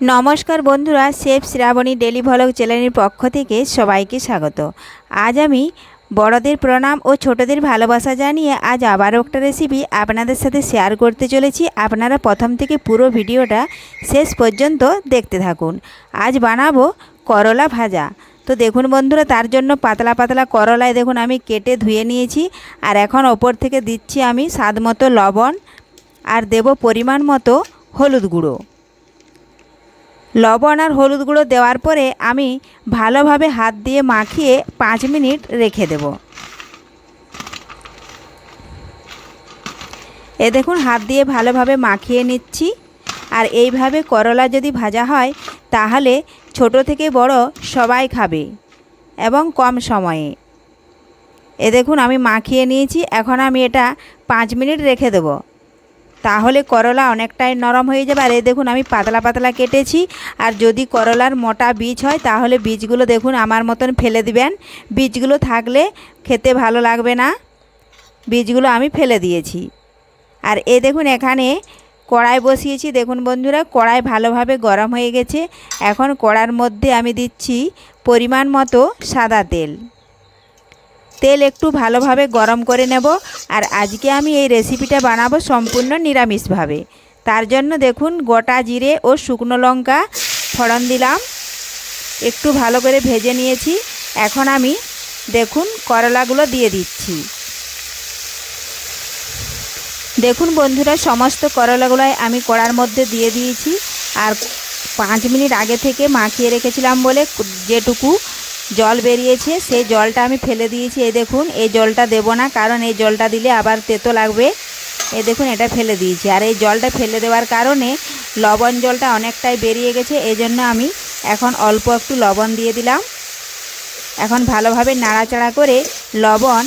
নমস্কার বন্ধুরা, chef Shrabani daily vlog চ্যানেলের পক্ষ থেকে সবাইকে স্বাগত। আজ আমি বড়দের প্রণাম ও ছোটদের ভালোবাসা জানিয়ে আজ আবারও একটা রেসিপি আপনাদের সাথে শেয়ার করতে চলেছি। আপনারা প্রথম থেকে পুরো ভিডিওটা শেষ পর্যন্ত দেখতে থাকুন। আজ বানাবো করলা ভাজা। তো দেখুন বন্ধুরা, তার জন্য পাতলা পাতলা করলায় দেখুন আমি কেটে ধুয়ে নিয়েছি। আর এখন ওপর থেকে দিচ্ছি আমি স্বাদ মতো লবণ আর দেব পরিমাণ মতো হলুদ গুঁড়ো। লবণ আর হলুদ গুঁড়ো দেওয়ার পরে আমি ভালোভাবে হাত দিয়ে মাখিয়ে পাঁচ মিনিট রেখে দেব। এ দেখুন, হাত দিয়ে ভালোভাবে মাখিয়ে নিচ্ছি। আর এইভাবে করলা যদি ভাজা হয়, তাহলে ছোট থেকে বড় সবাই খাবে এবং কম সময়ে। এ দেখুন, আমি মাখিয়ে নিয়েছি। এখন আমি এটা পাঁচ মিনিট রেখে দেবো। তাহলে করলা অনেকটাই নরম হয়ে যাবে। আর এই দেখুন, আমি পাতলা পাতলা কেটেছি। আর যদি করলার মোটা বীজ হয়, তাহলে বীজগুলো দেখুন, আমার মতন ফেলে দিবেন। বীজগুলো থাকলে খেতে ভালো লাগবে না। বীজগুলো আমি ফেলে দিয়েছি। আর এ দেখুন, এখানে কড়াই বসিয়েছি। দেখুন বন্ধুরা, কড়াই ভালোভাবে গরম হয়ে গেছে। এখন কড়ার মধ্যে আমি দিচ্ছি পরিমাণ মতো সাদা তেল। তেল একটু ভালোভাবে গরম করে নেব আর আজকে আমি এই রেসিপিটা বানাবো সম্পূর্ণ নিরামিষভাবে। তার জন্য দেখুন গোটা জিরে ও শুকনো লঙ্কা ফড়ন দিলাম। একটু ভালো করে ভেজে নিয়েছি। এখন আমি দেখুন করলাগুলো দিয়ে দিচ্ছি। দেখুন বন্ধুরা, সমস্ত করলাগুলোই আমি কড়ার মধ্যে দিয়ে দিয়েছি। আর পাঁচ মিনিট আগে থেকে মাখিয়ে রেখেছিলাম বলে যেটুকু জল বেরিয়েছে সেই জলটা আমি ফেলে দিয়েছি। এই দেখুন, এই জলটা দেব না, কারণ এই জলটা দিলে আবার তেতো লাগবে। এই দেখুন, এটা ফেলে দিয়েছি। আর এই জলটা ফেলে দেওয়ার কারণে লবণ জলটা অনেকটাই বেরিয়ে গেছে, এই জন্য আমি এখন অল্প একটু লবণ দিয়ে দিলাম। এখন ভালোভাবে নাড়াচাড়া করে লবণ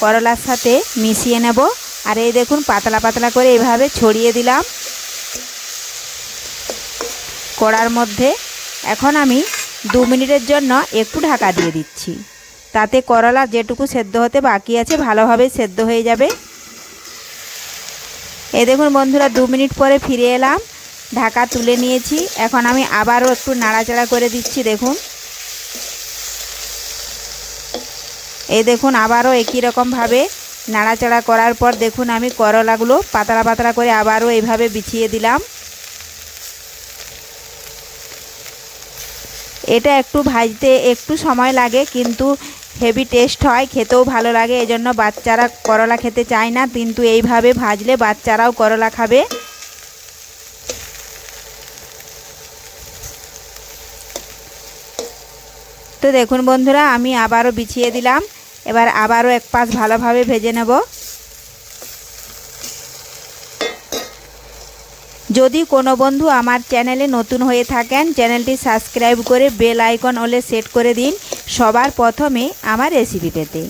করলার সাথে মিশিয়ে নেব। আর এই দেখুন, পাতলা পাতলা করে এভাবে ছড়িয়ে দিলাম। কড়ার মধ্যে এখন আমি দু মিনিটের জন্য একটু ঢাকা দিয়ে দিচ্ছি। তাতে করলা যেটুকু সেদ্ধ হতে বাকি আছে, ভালোভাবে সেদ্ধ হয়ে যাবে। এ দেখুন বন্ধুরা, দু মিনিট পরে ফিরে এলাম। ঢাকা তুলে নিয়েছি। এখন আমি আবারও একটু নাড়াচাড়া করে দিচ্ছি, দেখুন। এই দেখুন, আবারও একই রকমভাবে নাড়াচাড়া করার পর দেখুন আমি করলাগুলো পাতলা পাতলা করে আবারও এইভাবে বিছিয়ে দিলাম। এটা একটু ভাজতে একটু সময় লাগে, কিন্তু হেভি টেস্ট হয়, খেতেও ভালো লাগে, এজন্য বাচ্চারা করলা খেতে চায় না, কিন্তু এইভাবে ভাজলে বাচ্চারাও করলা খাবে। তো দেখুন বন্ধুরা, আমি আবারও বিছিয়ে দিলাম, এবার আবারও এক পাশ ভালোভাবে ভেজে নেব। যদি কোনো বন্ধু আমার চ্যানেলে নতুন হয়ে থাকেন, চ্যানেলটি সাবস্ক্রাইব করে বেল আইকন ওলে সেট করে দিন। সবার প্রথমে আমার রেসিপি পেতে।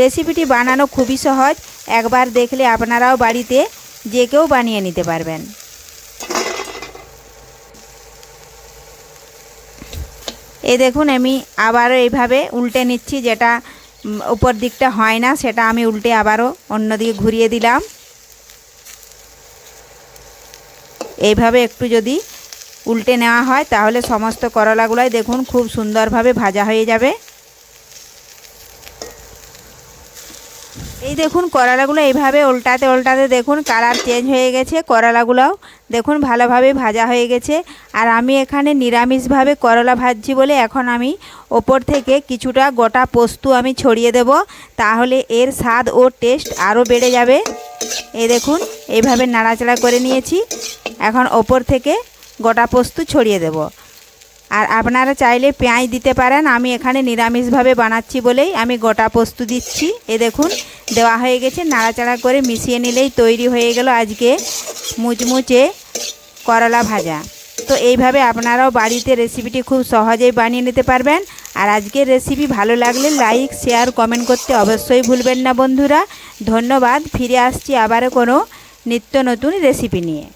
রেসিপিটি বানানো খুবই সহজ। একবার দেখলে আপনারাও বাড়িতে যে কেউ বানিয়ে নিতে পারবেন। এ দেখুন, আমি আবারও এইভাবে উল্টে নিচ্ছি। যেটা উপর দিকটা হয় না, সেটা আমি উল্টে আবারও অন্যদিকে ঘুরিয়ে দিলাম। এইভাবে একটু যদি উল্টে নেওয়া হয়, তাহলে সমস্ত করলাগুলোই দেখুন খুব সুন্দরভাবে ভাজা হয়ে যাবে। এই দেখুন করলাগুলো এইভাবে উল্টাতে উল্টাতে দেখুন কালার চেঞ্জ হয়ে গেছে, করলাগুলোও দেখুন ভালোভাবে ভাজা হয়ে গেছে। আর আমি এখানে নিরামিষভাবে করলা ভাজছি বলে এখন আমি ওপর থেকে কিছুটা গোটা পোস্ত আমি ছড়িয়ে দেব, তাহলে এর স্বাদ ও টেস্ট আরও বেড়ে যাবে। এই দেখুন, এইভাবে নাড়াচাড়া করে নিয়েছি। এখন ওপর থেকে গোটা পোস্ত ছড়িয়ে দেব। আর আপনারা চাইলে পেঁয়াজ দিতে পারেন, আমি এখানে নিরামিষভাবে বানাচ্ছি বলেই আমি গোটা পোস্ত দিচ্ছি। এ দেখুন, দেওয়া হয়ে গেছে, নাড়াচাড়া করে মিশিয়ে নিলেই তৈরি হয়ে গেল আজকে মুচমুচে করলা ভাজা। তো এইভাবে আপনারাও বাড়িতে রেসিপিটি খুব সহজেই বানিয়ে নিতে পারবেন। আর আজকের রেসিপি ভালো লাগলে লাইক, শেয়ার, কমেন্ট করতে অবশ্যই ভুলবেন না বন্ধুরা। ধন্যবাদ, ফিরে আসছি আবারও কোনো নিত্য নতুন রেসিপি নিয়ে।